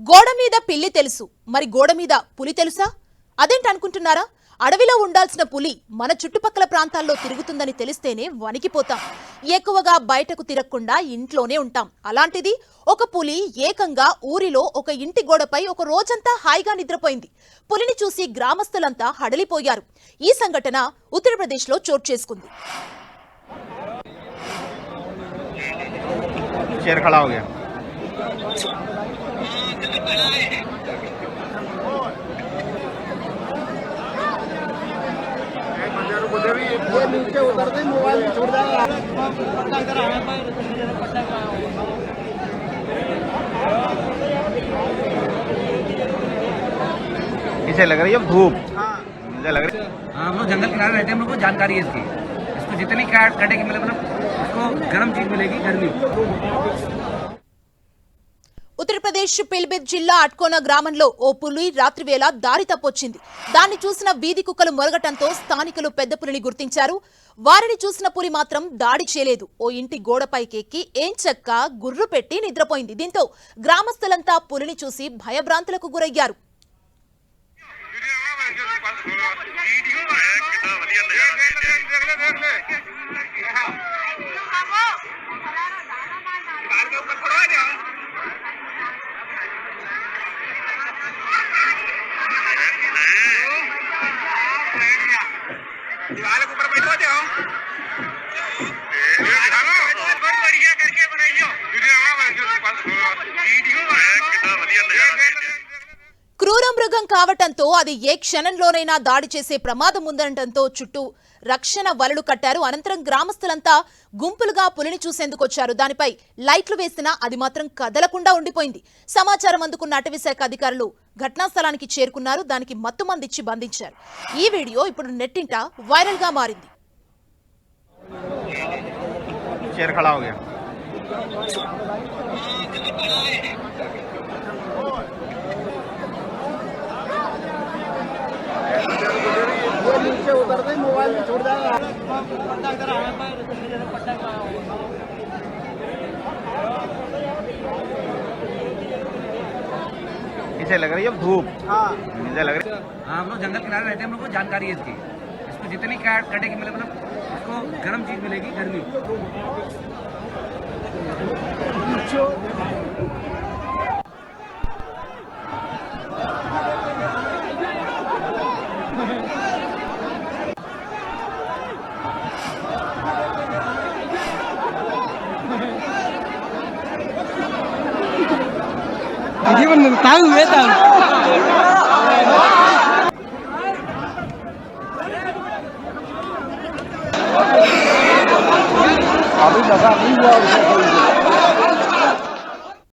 గోడ మీద పిల్లి తెలుసు. మరి గోడ మీద పులి తెలుసా? అదేంటి అనుకుంటున్నారా? అడవిలో ఉండాల్సిన పులి మన చుట్టుపక్కల ప్రాంతాల్లో తిరుగుతుందని తెలిస్తేనే వణికిపోతాం. ఎక్కువగా బయటకు తిరగకుండా ఇంట్లోనే ఉంటాం. అలాంటిది ఒక పులి ఏకంగా ఊరిలో ఒక ఇంటి గోడపై ఒక రోజంతా హాయిగా నిద్రపోయింది. పులిని చూసి గ్రామస్తులంతా హడలిపోయారు. ఈ సంఘటన ఉత్తరప్రదేశ్లో చోటు చేసుకుంది. नीचे उतरते ही मोबाइल में छोड़ देगा। इसे लग रही है धूप। मुझे लग रही है हाँ, हम लोग जंगल किनारे रहते हैं हम लोग को जानकारी है इसकी। इसको जितनी काट कटेगी मतलब मतलब उसको गर्म चीज़ मिलेगी गर्मी। ఆంధ్రప్రదేశ్ పిల్బిత్ జిల్లా అట్కోన గ్రామంలో ఓ పులి రాత్రివేళ దారి తప్పొచ్చింది. దాన్ని చూసిన వీధి కుక్కలు మొరగటంతో స్థానికులు పెద్ద పులిని గుర్తించారు. వారిని చూసిన పులి మాత్రం దాడి చేయలేదు. ఓ ఇంటి గోడపైకెక్కి ఏం చెక్క గుర్రు పెట్టి నిద్రపోయింది. దీంతో గ్రామస్తులంతా పులిని చూసి భయభ్రాంతులకు గురయ్యారు. दीवार के ऊपर बैठो जाओ క్రూర మృగం కావటంతో అది ఏ క్షణంలోనైనా దాడి చేసే ప్రమాదం ఉందనటంతో చుట్టూ రక్షణ వలలు కట్టారు. అనంతరం గ్రామస్తులంతా గుంపులుగా పులిని చూసేందుకు వచ్చారు. దానిపై లైట్లు వేసినా అది మాత్రం కదలకుండా ఉండిపోయింది. సమాచారం అందుకున్న అటవీశాఖ అధికారులు ఘటనా స్థలానికి చేరుకున్నారు. దానికి మత్తు మందిచ్చి బంధించారు. ఈ వీడియో ఇప్పుడు నెట్టింట వైరల్గా మారింది हो नीचे उतरते ही मोबाइल में छोड़ देगा इसे लग रही है धूप। मुझे लग रही है हाँ, हम लोग जंगल किनारे रहते हैं हम लोग को जानकारी है इसकी। इसको जितनी काट कटेगी मतलब मतलब उसको गर्म चीज़ मिलेगी गर्मी। chỉ mình đừng tao hết tần Hãy subscribe cho kênh Ghiền Mì Gõ